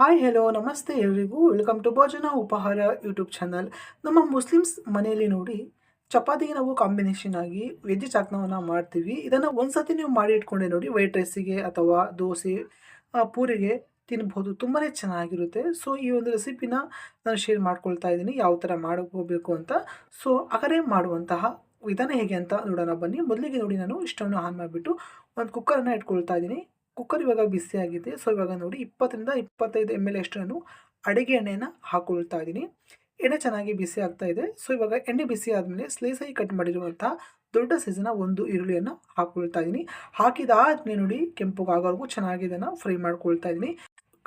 Hi hello ನಮಸ್ತೆ ಎಲ್ರಿಗೂ. Welcome to ಭೋಜನ ಉಪಹಾರ ಯೂಟ್ಯೂಬ್ ಚಾನಲ್ ನಮ್ಮ ಮುಸ್ಲಿಮ್ಸ್ ಮನೆಯಲ್ಲಿ ನೋಡಿ ಚಪಾತಿಗೆ ನಾವು ಕಾಂಬಿನೇಷನ್ ಆಗಿ ವೆಜ್ ಚಾಕ್ನವನ್ನು ಮಾಡ್ತೀವಿ. ಇದನ್ನು ಒಂದ್ಸತಿ ನೀವು ಮಾಡಿ ಇಟ್ಕೊಂಡೆ ನೋಡಿ ವೈಟ್ ರೈಸಿಗೆ ಅಥವಾ ದೋಸೆ ಪೂರಿಗೆ ತಿನ್ಬೋದು. ತುಂಬಾ ಚೆನ್ನಾಗಿರುತ್ತೆ. ಸೊ ಈ ಒಂದು ರೆಸಿಪಿನ ನಾನು ಶೇರ್ ಮಾಡ್ಕೊಳ್ತಾ ಇದ್ದೀನಿ, ಯಾವ ಥರ ಮಾಡ್ಕೋಬೇಕು ಅಂತ. ಸೊ ಅಕರೆ ಮಾಡುವಂತಹ ವಿಧಾನ ಹೇಗೆ ಅಂತ ನೋಡೋಣ ಬನ್ನಿ. ಮೊದಲಿಗೆ ನೋಡಿ ನಾನು ಇಷ್ಟವನ್ನು ಆನ್ ಮಾಡಿಬಿಟ್ಟು ಒಂದು ಕುಕ್ಕರನ್ನು ಇಟ್ಕೊಳ್ತಾ ಇದ್ದೀನಿ. ಕುಕ್ಕರ್ ಇವಾಗ ಬಿಸಿ ಆಗಿದೆ. ಸೊ ಇವಾಗ ನೋಡಿ ಇಪ್ಪತ್ತರಿಂದ ಇಪ್ಪತ್ತೈದು ಎಂ ಎಲ್ ಅಷ್ಟು ನಾನು ಅಡುಗೆ ಎಣ್ಣೆಯನ್ನು ಹಾಕೊಳ್ತಾ ಇದ್ದೀನಿ. ಎಣ್ಣೆ ಚೆನ್ನಾಗಿ ಬಿಸಿ ಆಗ್ತಾ ಇದೆ. ಸೊ ಇವಾಗ ಎಣ್ಣೆ ಬಿಸಿ ಆದಮೇಲೆ ಸ್ಲೈಸಾಗಿ ಕಟ್ ಮಾಡಿರುವಂಥ ದೊಡ್ಡ ಸೈಜಿನ ಒಂದು ಈರುಳ್ಳಿಯನ್ನು ಹಾಕೊಳ್ತಾ ಇದ್ದೀನಿ. ಹಾಕಿದಾದ್ಮೇಲೆ ನೋಡಿ ಕೆಂಪುಗಾಗೋವರೆಗೂ ಚೆನ್ನಾಗಿ ಇದನ್ನು ಫ್ರೈ ಮಾಡ್ಕೊಳ್ತಾ ಇದ್ದೀನಿ.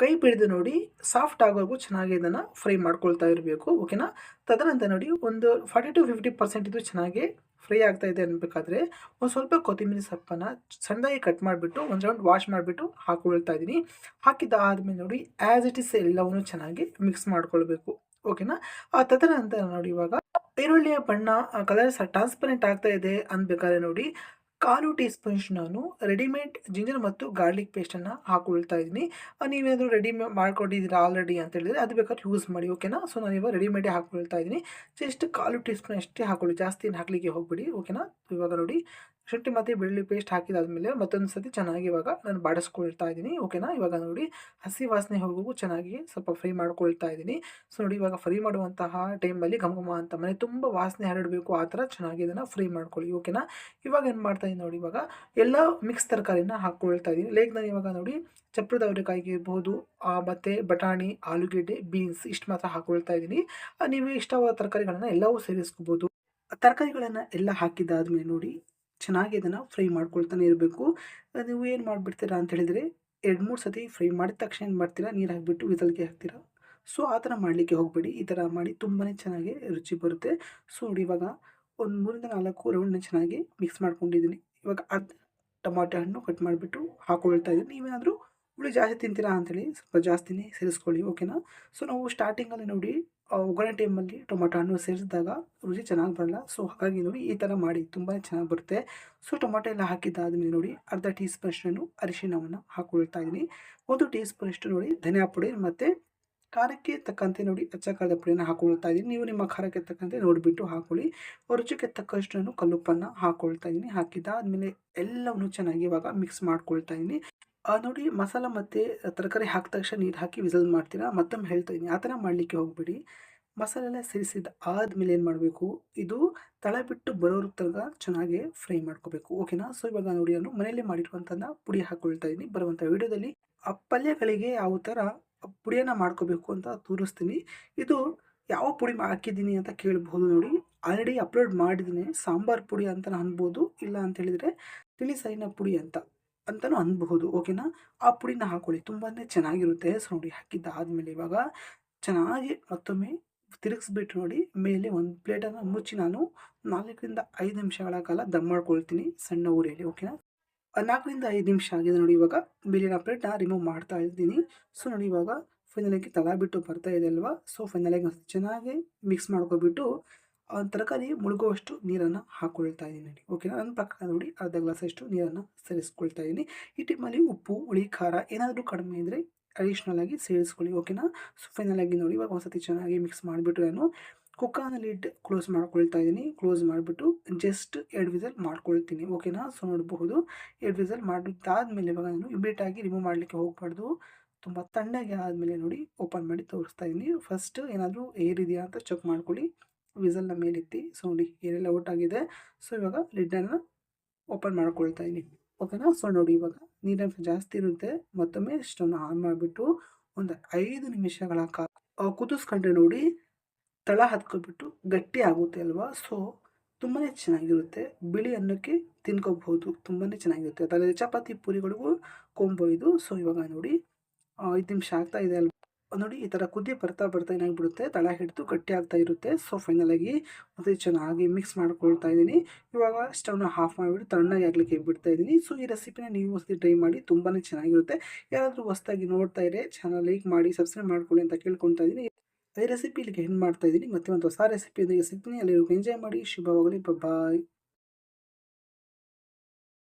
ಕೈ ಬಿಡಿದು ನೋಡಿ ಸಾಫ್ಟ್ ಆಗೋವರೆಗೂ ಚೆನ್ನಾಗಿ ಇದನ್ನು ಫ್ರೈ ಮಾಡ್ಕೊಳ್ತಾ ಇರಬೇಕು, ಓಕೆನಾ? ತದನಂತರ ನೋಡಿ ಒಂದು ಫಾರ್ಟಿ ಟು ಫಿಫ್ಟಿ ಪರ್ಸೆಂಟ್ ಇದು ಚೆನ್ನಾಗಿ ಫ್ರೈ ಆಗ್ತಾ ಇದೆ ಅನ್ಬೇಕಾದ್ರೆ ಒಂದು ಸ್ವಲ್ಪ ಕೊತ್ತಂಬರಿ ಸೊಪ್ಪನ್ನು ಸಣ್ಣದಾಗಿ ಕಟ್ ಮಾಡಿಬಿಟ್ಟು ಒಂದು ರೌಂಡ್ ವಾಶ್ ಮಾಡಿಬಿಟ್ಟು ಹಾಕೊಳ್ತಾ ಇದ್ದೀನಿ ಹಾಕಿದ್ದಾದ್ಮೇಲೆ ನೋಡಿ ಆ್ಯಸ್ ಇಟ್ ಇಸ್ ಎಲ್ಲವನ್ನು ಚೆನ್ನಾಗಿ ಮಿಕ್ಸ್ ಮಾಡ್ಕೊಳ್ಬೇಕು, ಓಕೆನಾ? ಆ ತದನಂತರ ನೋಡಿ ಇವಾಗ ಈರುಳ್ಳಿಯ ಬಣ್ಣ ಕಲರ್ ಟ್ರಾನ್ಸ್ಪರೆಂಟ್ ಆಗ್ತಾ ಇದೆ ಅನ್ಬೇಕಾದ್ರೆ ನೋಡಿ ಕಾಲು ಟೀ ಸ್ಪೂನ್ಷ್ಟು ನಾನು ರೆಡಿಮೇಡ್ ಜಿಂಜರ್ ಮತ್ತು ಗಾರ್ಲಿಕ್ ಪೇಸ್ಟನ್ನು ಹಾಕೊಳ್ತಾ ಇದ್ದೀನಿ. ನೀವೇನಾದರೂ ರೆಡಿ ಮಾಡ್ಕೊಂಡಿದ್ದೀರಾ ಆಲ್ರೆಡಿ ಅಂತ ಹೇಳಿದ್ರೆ ಅದು ಬೇಕಾದ್ರೆ ಯೂಸ್ ಮಾಡಿ ಓಕೆನಾ ಸೊ ನಾನು ಇವಾಗ ರೆಡಿಮೇಡೇ ಹಾಕ್ಕೊಳ್ತಾ ಇದ್ದೀನಿ. ಜಸ್ಟ್ ಕಾಲು ಟೀ ಸ್ಪೂನ್ ಅಷ್ಟೇ ಹಾಕೊಳ್ಳಿ, ಜಾಸ್ತಿ ಏನು ಹಾಕಲಿಕ್ಕೆ ಹೋಗ್ಬಿಡಿ ಓಕೆನಾ ಇವಾಗ ನೋಡಿ. ಶುಂಠಿ, ಮತ್ತು ಬೆಳ್ಳುಳ್ಳಿ ಪೇಸ್ಟ್ ಹಾಕಿದಾದಮೇಲೆ ಮತ್ತೊಂದು ಸತಿ ಚೆನ್ನಾಗಿ ಇವಾಗ ನಾನು ಬಾಡಿಸ್ಕೊಳ್ತಾ ಇದ್ದೀನಿ. ಓಕೆನಾ ಇವಾಗ ನೋಡಿ ಹಸಿ ವಾಸನೆ ಹೋಗೋವು ಚೆನ್ನಾಗಿ ಸ್ವಲ್ಪ ಫ್ರೈ ಮಾಡ್ಕೊಳ್ತಾ ಇದ್ದೀನಿ. ಸೊ ನೋಡಿ ಇವಾಗ ಫ್ರೈ ಮಾಡುವಂತಹ ಟೈಮಲ್ಲಿ ಘಮ ಘಮ ಅಂತ ಮನೆ ತುಂಬ ವಾಸನೆ ಹರಡಬೇಕು, ಆ ಥರ ಚೆನ್ನಾಗಿ ಇದನ್ನು ಫ್ರೈ ಮಾಡ್ಕೊಳ್ಳಿ. ಓಕೆನಾ ಇವಾಗ ಏನು ಮಾಡ್ತಾ ಇದ್ದೀನಿ ನೋಡಿ ಇವಾಗ ಎಲ್ಲ ಮಿಕ್ಸ್ ತರಕಾರಿನ ಹಾಕ್ಕೊಳ್ತಾ ಇದ್ದೀನಿ. ಲೈಕ್ ನಾನು ಇವಾಗ ನೋಡಿ ಚಪ್ರದ ಅವರೆಕಾಯಿಗೆ ಇರ್ಬೋದು ಮತ್ತು ಬಟಾಣಿ, ಆಲೂಗೆಡ್ಡೆ ಬೀನ್ಸ್ ಇಷ್ಟು ಮಾತ್ರ ಹಾಕ್ಕೊಳ್ತಾ ಇದ್ದೀನಿ. ನೀವು ಇಷ್ಟವಾದ ತರಕಾರಿಗಳನ್ನು ಎಲ್ಲವೂ ಸೇರಿಸ್ಕೋಬೋದು. ತರಕಾರಿಗಳನ್ನು ಎಲ್ಲ ಹಾಕಿದ್ದಾದ್ಮೇಲೆ ನೋಡಿ ಚೆನ್ನಾಗಿ ಇದನ್ನು ಫ್ರೈ ಮಾಡ್ಕೊಳ್ತಾನೆ ಇರಬೇಕು. ನೀವು ಏನು ಮಾಡಿಬಿಡ್ತೀರಾ ಅಂತ ಹೇಳಿದರೆ, ಎರಡು ಮೂರು ಸತಿ ಫ್ರೈ ಮಾಡಿದ ತಕ್ಷಣ ಏನು ಮಾಡ್ತೀರಾ, ನೀರು ಹಾಕಿಬಿಟ್ಟು ವಿಸಲ್ಗೆ ಹಾಕ್ತೀರಾ. ಸೊ, ಆ ಥರ ಮಾಡಲಿಕ್ಕೆ ಹೋಗಬೇಡಿ. ಈ ಥರ ಮಾಡಿ ತುಂಬಾ ಚೆನ್ನಾಗಿ ರುಚಿ ಬರುತ್ತೆ. ಸೊ, ನೋಡಿ ಇವಾಗ ಒಂದು ಮೂರಿಂದ ನಾಲ್ಕು ರೌಂಡ್ನ ಚೆನ್ನಾಗಿ ಮಿಕ್ಸ್ ಮಾಡ್ಕೊಂಡಿದ್ದೀನಿ. ಇವಾಗ ಅರ್ಧ ಟೊಮಾಟೊ ಹಣ್ಣು ಕಟ್ ಮಾಡಿಬಿಟ್ಟು ಹಾಕೊಳ್ತಾ ಇದ್ದೀನಿ. ನೀವೇನಾದರೂ ಹುಳಿ ಜಾಸ್ತಿ ತಿಂತೀರಾ ಅಂತೇಳಿ ಸ್ವಲ್ಪ ಜಾಸ್ತಿನೇ ಸೇರಿಸ್ಕೊಳ್ಳಿ, ಓಕೆನಾ? ಸೊ, ನಾವು ಸ್ಟಾರ್ಟಿಂಗಲ್ಲಿ ನೋಡಿ ಒಗ್ಗರಣೆ ಟೈಮಲ್ಲಿ ಟೊಮೊಟೊ ಹಣ್ಣು ಸೇರಿಸಿದಾಗ ರುಚಿ ಚೆನ್ನಾಗಿ ಬರಲ್ಲ. ಸೊ ಹಾಗಾಗಿ ನೋಡಿ ಈ ಥರ ಮಾಡಿ ತುಂಬಾ ಚೆನ್ನಾಗಿ ಬರುತ್ತೆ. ಸೊ ಟೊಮೊಟೊ ಎಲ್ಲ ಹಾಕಿದ್ದಾದ್ಮೇಲೆ ನೋಡಿ ಅರ್ಧ ಟೀ ಸ್ಪೂನಷ್ಟು ಅರಿಶಿಣವನ್ನು ಹಾಕೊಳ್ತಾ ಇದ್ದೀನಿ ಒಂದು ಟೀ ಸ್ಪೂನಷ್ಟು ನೋಡಿ ಧನಿಯಾ ಪುಡಿ ಮತ್ತು ಖಾರಕ್ಕೆ ತಕ್ಕಂತೆ ನೋಡಿ ಅಚ್ಚ ಖಾರದ ಪುಡಿಯನ್ನು ಹಾಕೊಳ್ತಾ ಇದ್ದೀನಿ ನೀವು ನಿಮ್ಮ ಖಾರಕ್ಕೆ ತಕ್ಕಂತೆ ನೋಡಿಬಿಟ್ಟು ಹಾಕೊಳ್ಳಿ. ರುಚಿಗೆ ತಕ್ಕಷ್ಟು ನಾನು ಕಲ್ಲುಪ್ಪನ್ನು ಹಾಕೊಳ್ತಾ ಇದ್ದೀನಿ ಹಾಕಿದ್ದಾದ್ಮೇಲೆ ಎಲ್ಲವನ್ನು ಚೆನ್ನಾಗಿ ಇವಾಗ ಮಿಕ್ಸ್ ಮಾಡ್ಕೊಳ್ತಾ ಇದ್ದೀನಿ ನೋಡಿ ಮಸಾಲ ಮತ್ತು ತರಕಾರಿ ಹಾಕಿದ ತಕ್ಷಣ ನೀರು ಹಾಕಿ ವಿಸಲ್ ಮಾಡ್ತೀರಾ? ಮತ್ತೊಮ್ಮೆ ಹೇಳ್ತಾ ಇದ್ದೀನಿ. ಆ ಥರ ಮಾಡಲಿಕ್ಕೆ ಹೋಗ್ಬೇಡಿ. ಮಸಾಲೆ ಎಲ್ಲ ಸೇರಿಸಿದ ಆದಮೇಲೆ ಏನು ಮಾಡಬೇಕು? ಇದು ತಳ ಬಿಟ್ಟು ಬರೋರ ತನಕ ಚೆನ್ನಾಗಿ ಫ್ರೈ ಮಾಡ್ಕೋಬೇಕು. ಓಕೆನಾ ಸೊ ಇವಾಗ ನೋಡಿ ನಾನು ಮನೆಯಲ್ಲೇ ಮಾಡಿರುವಂಥದ್ದನ್ನ ಪುಡಿ ಹಾಕ್ಕೊಳ್ತಾ ಇದ್ದೀನಿ. ಬರುವಂಥ ವಿಡಿಯೋದಲ್ಲಿ ಆ ಪಲ್ಯಗಳಿಗೆ ಯಾವ ಥರ ಪುಡಿಯನ್ನು ಮಾಡ್ಕೋಬೇಕು ಅಂತ ತೋರಿಸ್ತೀನಿ. ಇದು ಯಾವ ಪುಡಿ ಹಾಕಿದ್ದೀನಿ ಅಂತ ಕೇಳಬಹುದು ನೋಡಿ. ಆಲ್ರೆಡಿ ಅಪ್ಲೋಡ್ ಮಾಡಿದ್ದೀನಿ. ಸಾಂಬಾರ್ ಪುಡಿ ಅಂತ ಅನ್ಬೋದು. ಇಲ್ಲ ಅಂತ ಹೇಳಿದರೆ ತಿಳಿ ಸಾರಿನ ಪುಡಿ ಅಂತ. ಅಂತಲೂ ಅನ್ಬಹುದು. ಓಕೆನಾ? ಆ ಪುಡಿನ ಹಾಕೊಳ್ಳಿ. ತುಂಬಾ ಚೆನ್ನಾಗಿರುತ್ತೆ. ಸೊ, ನೋಡಿ, ಹಾಕಿದ್ದಾದ್ಮೇಲೆ ಇವಾಗ ಚೆನ್ನಾಗಿ ಮತ್ತೊಮ್ಮೆ ತಿರುಗಿಸ್ಬಿಟ್ಟು ನೋಡಿ, ಮೇಲೆ ಒಂದು ಪ್ಲೇಟನ್ನು ಮುಚ್ಚಿ ನಾನು ನಾಲ್ಕರಿಂದ ಐದು ನಿಮಿಷಗಳ ಕಾಲ ದಮ್ ಮಾಡ್ಕೊಳ್ತೀನಿ ಸಣ್ಣ ಊರಿಯಲ್ಲಿ. ಓಕೆನಾ? ನಾಲ್ಕರಿಂದ ಐದು ನಿಮಿಷ ಆಗಿದೆ ನೋಡಿ ಇವಾಗ. ಮೇಲಿನ ಪ್ಲೇಟ್ನ ರಿಮೂವ್ ಮಾಡ್ತಾ ಇದ್ದೀನಿ. ಸೊ, ನೋಡಿ, ಇವಾಗ ಫೈನಲಾಗಿ ತಳ ಬಿಟ್ಟು ಬರ್ತಾ ಇದೆ ಅಲ್ವಾ? ಸೊ, ಫೈನಲಾಗಿ ಚೆನ್ನಾಗಿ ಮಿಕ್ಸ್ ಮಾಡ್ಕೊಬಿಟ್ಟು ತರಕಾರಿ ಮುಳುಗುವಷ್ಟು ನೀರನ್ನು ಹಾಕ್ಕೊಳ್ತಾ ಇದ್ದೀನಿ ನೋಡಿ. ಓಕೆನಾ ನನ್ನ ಪ್ರಕಾರ ನೋಡಿ, ಅರ್ಧ ಗ್ಲಾಸಷ್ಟು ನೀರನ್ನು ಸೇರಿಸ್ಕೊಳ್ತಾ ಇದ್ದೀನಿ. ಈ ಟೈಮಲ್ಲಿ ಉಪ್ಪು, ಹುಳಿ, ಖಾರ ಏನಾದರೂ ಕಡಿಮೆ ಇದ್ದರೆ ಅಡಿಷ್ನಲ್ ಆಗಿ ಸೇರಿಸ್ಕೊಳ್ಳಿ. ಓಕೆನಾ ಸೊ ಫೈನಲ್ ನೋಡಿ, ಇವಾಗ ಒಂದ್ಸತಿ ಚೆನ್ನಾಗಿ ಮಿಕ್ಸ್ ಮಾಡಿಬಿಟ್ಟು ನಾನು ಕುಕ್ಕರ್ನ ಲಿಡ್ ಕ್ಲೋಸ್ ಮಾಡ್ಕೊಳ್ತಾ ಇದ್ದೀನಿ. ಕ್ಲೋಸ್ ಮಾಡಿಬಿಟ್ಟು ಜಸ್ಟ್ ಎರಡು ವಿಸಲ್ ಮಾಡ್ಕೊಳ್ತೀನಿ. ಓಕೆನಾ ಸೊ ನೋಡಬಹುದು ಎರಡು ವಿಸಲ್ ಮಾಡಿದ್ದಾದ್ಮೇಲೆ ಇವಾಗ ನಾನು ಇಮಿಡಿಯೇಟಾಗಿ ರಿಮೂವ್ ಮಾಡಲಿಕ್ಕೆ ಹೋಗಬಾರ್ದು. ತುಂಬ ತಣ್ಣಗೆ ಆದಮೇಲೆ ನೋಡಿ ಓಪನ್ ಮಾಡಿ ತೋರಿಸ್ತಾ ಇದ್ದೀನಿ. ಫಸ್ಟ್ ಏನಾದರೂ ಏರ್ ಇದೆಯಾ ಅಂತ ಚೆಕ್ ಮಾಡ್ಕೊಳ್ಳಿ. ವಿಸಲ್ನ ಮೇಲೆತ್ತಿ, ಸೊ ನೋಡಿ ಏನೆಲ್ಲ ಔಟ್ ಆಗಿದೆ ಸೊ ಇವಾಗ ಲಿಡ್ಡನ್ನು ಓಪನ್ ಮಾಡ್ಕೊಳ್ತಾ ಇದ್ದೀನಿ. ಓಕೆನಾ? ಸೊ ನೋಡಿ ಇವಾಗ ನೀರಂಶ ಜಾಸ್ತಿ ಇರುತ್ತೆ. ಮತ್ತೊಮ್ಮೆ ಸ್ಟವ್ನ ಆನ್ ಮಾಡಿಬಿಟ್ಟು ಒಂದು ಐದು ನಿಮಿಷಗಳ ಕಾಲ ಕುದಿಸ್ಕೊಂಡ್ರೆ ನೋಡಿ ತಳ ಹತ್ಕೊಬಿಟ್ಟು ಗಟ್ಟಿ ಆಗುತ್ತೆ ಅಲ್ವಾ? ಸೊ ತುಂಬಾ ಚೆನ್ನಾಗಿರುತ್ತೆ. ಬಿಳಿ ಅನ್ನಕ್ಕೆ ತಿನ್ಕೋಬಹುದು. ತುಂಬಾ ಚೆನ್ನಾಗಿರುತ್ತೆ. ಅದಲ್ಲದೆ ಚಪಾತಿ ಪೂರಿಗಳಿಗೂ ಕೊಂಬೋ ಇದು. ಸೊ ಇವಾಗ ನೋಡಿ ಐದು ನಿಮಿಷ ಆಗ್ತಾ ಇದೆ ಅಲ್ವಾ? ನೋಡಿ, ಈ ಥರ ಕುದಿ ಬರ್ತಾ ಬರ್ತಾ ಏನಾಗ್ಬಿಡುತ್ತೆ? ತಳ ಹಿಡಿದು ಗಟ್ಟಿ ಆಗ್ತಾ ಇರುತ್ತೆ. ಸೊ ಫೈನಲಾಗಿ ಮತ್ತೆ ಚೆನ್ನಾಗಿ ಮಿಕ್ಸ್ ಮಾಡ್ಕೊಳ್ತಾ ಇದ್ದೀನಿ. ಇವಾಗ ಸ್ಟವ್ನ ಆಫ್ ಮಾಡಿಬಿಟ್ಟು ತಣ್ಣಗೆ ಆಗಲಿಕ್ಕೆ ಬಿಡ್ತಾ ಇದ್ದೀನಿ. ಸೊ ಈ ರೆಸಿಪಿನ ನೀವು ಹೊಸದಿ ಟ್ರೈ ಮಾಡಿ ತುಂಬಾ ಚೆನ್ನಾಗಿರುತ್ತೆ. ಯಾರಾದರೂ ಹೊಸದಾಗಿ ನೋಡ್ತಾ ಇದ್ರೆ ಚಾನಲ್ ಲೈಕ್ ಮಾಡಿ ಸಬ್ಸ್ಕ್ರೈಬ್ ಮಾಡ್ಕೊಳ್ಳಿ ಅಂತ ಕೇಳ್ಕೊತಾ ಇದ್ದೀನಿ. ಈ ರೆಸಿಪಿ ಇಲ್ಲಿಗೆ ಹೆಂಗೆ ಮಾಡ್ತಾ ಇದ್ದೀನಿ. ಮತ್ತೆ ಒಂದು ಹೊಸ ರೆಸಿಪಿಯೊಂದಿಗೆ ಸಿಗ್ತೀನಿ. ಅಲ್ಲಿ ಎಂಜಾಯ್ ಮಾಡಿ. ಶುಭವಾಗಲಿ. ಬಾಯ್